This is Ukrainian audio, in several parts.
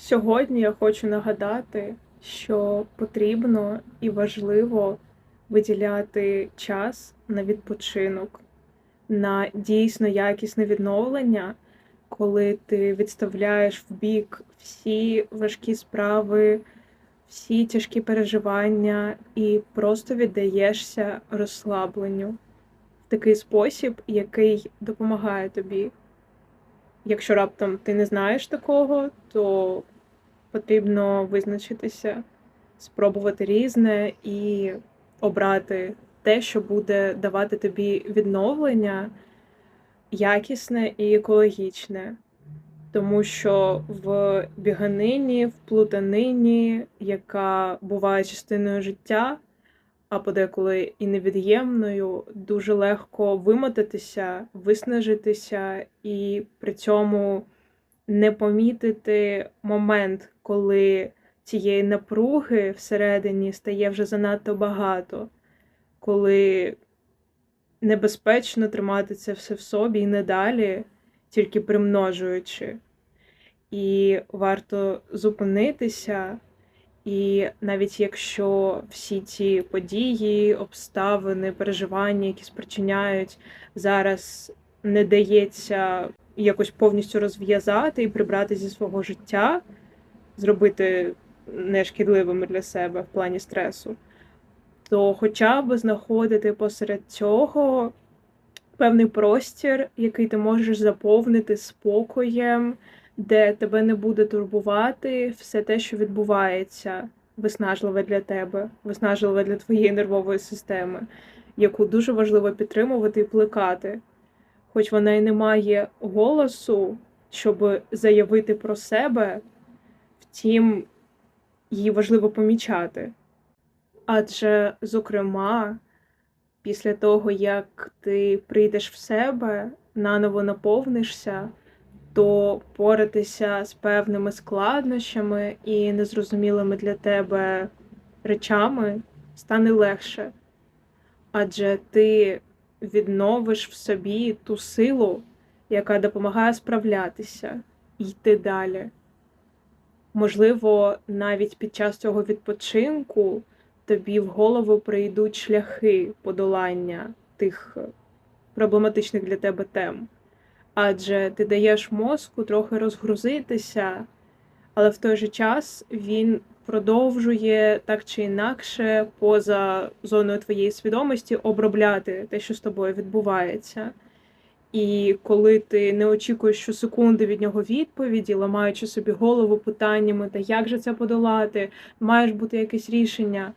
Сьогодні я хочу нагадати, що потрібно і важливо виділяти час на відпочинок, на дійсно якісне відновлення, коли ти відставляєш в бік всі важкі справи, всі тяжкі переживання і просто віддаєшся розслабленню в такий спосіб, який допомагає тобі. Якщо раптом ти не знаєш такого, то потрібно визначитися, спробувати різне і обрати те, що буде давати тобі відновлення якісне і екологічне. Тому що в біганині, в плутанині, яка буває частиною життя, а подеколи і невід'ємною, дуже легко вимотатися, виснажитися і при цьому не помітити момент, коли цієї напруги всередині стає вже занадто багато, коли небезпечно тримати це все в собі і не далі, тільки примножуючи. І варто зупинитися. І навіть якщо всі ці події, обставини, переживання, які спричиняють зараз, не дається якось повністю розв'язати і прибрати зі свого життя, зробити нешкідливими для себе в плані стресу, то хоча б знаходити посеред цього певний простір, який ти можеш заповнити спокоєм де тебе не буде турбувати все те, що відбувається, виснажливе для тебе, виснажливе для твоєї нервової системи, яку дуже важливо підтримувати і плекати. Хоч вона й не має голосу, щоб заявити про себе, втім, її важливо помічати. Адже, зокрема, після того, як ти прийдеш в себе, наново наповнишся то поратися з певними складнощами і незрозумілими для тебе речами стане легше. Адже ти відновиш в собі ту силу, яка допомагає справлятися йти далі. Можливо, навіть під час цього відпочинку тобі в голову прийдуть шляхи подолання тих проблематичних для тебе тем адже ти даєш мозку трохи розгрузитися, але в той же час він продовжує так чи інакше, поза зоною твоєї свідомості, обробляти те, що з тобою відбувається. І коли ти не очікуєш щосекунди від нього відповіді, ламаючи собі голову питаннями, та як же це подолати, маєш бути якесь рішення,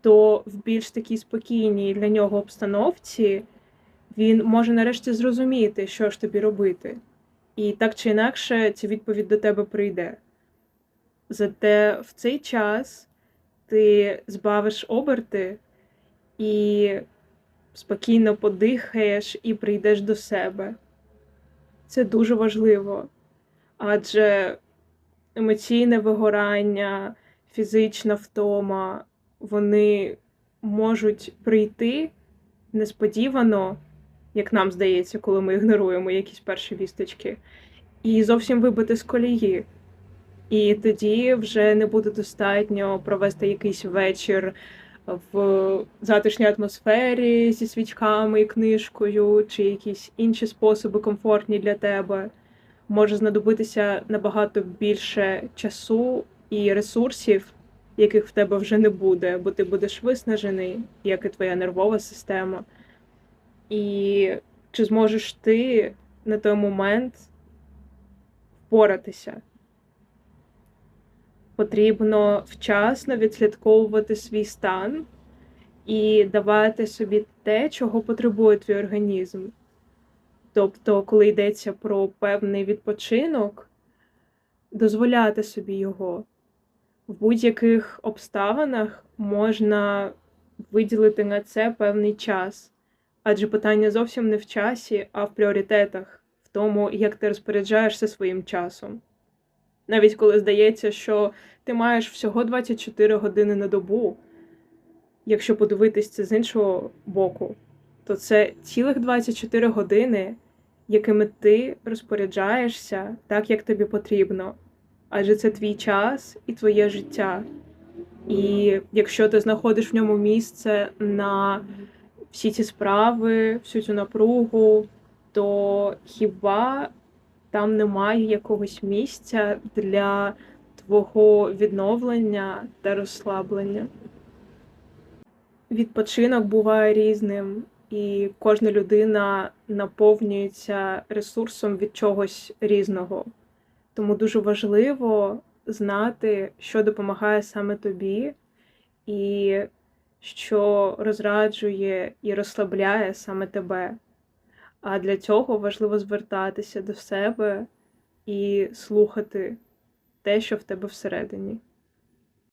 то в більш такій спокійній для нього обстановці він може нарешті зрозуміти, що ж тобі робити. І так чи інакше ця відповідь до тебе прийде. Зате в цей час ти збавиш оберти і спокійно подихаєш і прийдеш до себе. Це дуже важливо, адже емоційне вигорання, фізична втома, вони можуть прийти несподівано як нам здається, коли ми ігноруємо якісь перші вісточки, і зовсім вибити з колії. І тоді вже не буде достатньо провести якийсь вечір в затишній атмосфері зі свічками і книжкою, чи якісь інші способи комфортні для тебе. Може знадобитися набагато більше часу і ресурсів, яких в тебе вже не буде, бо ти будеш виснажений, як і твоя нервова система. І чи зможеш ти на той момент впоратися? Потрібно вчасно відслідковувати свій стан і давати собі те, чого потребує твій організм. Тобто, коли йдеться про певний відпочинок, дозволяти собі його. В будь-яких обставинах можна виділити на це певний час. Адже питання зовсім не в часі, а в пріоритетах, в тому, як ти розпоряджаєшся своїм часом. Навіть коли здається, що ти маєш всього 24 години на добу, якщо подивитись це з іншого боку, то це цілих 24 години, якими ти розпоряджаєшся так, як тобі потрібно, адже це твій час і твоє життя. І якщо ти знаходиш в ньому місце на всі ці справи, всю цю напругу, то хіба там немає якогось місця для твого відновлення та розслаблення? Відпочинок буває різним, і кожна людина наповнюється ресурсом від чогось різного. Тому дуже важливо знати, що допомагає саме тобі, і що розраджує і розслабляє саме тебе. А для цього важливо звертатися до себе і слухати те, що в тебе всередині.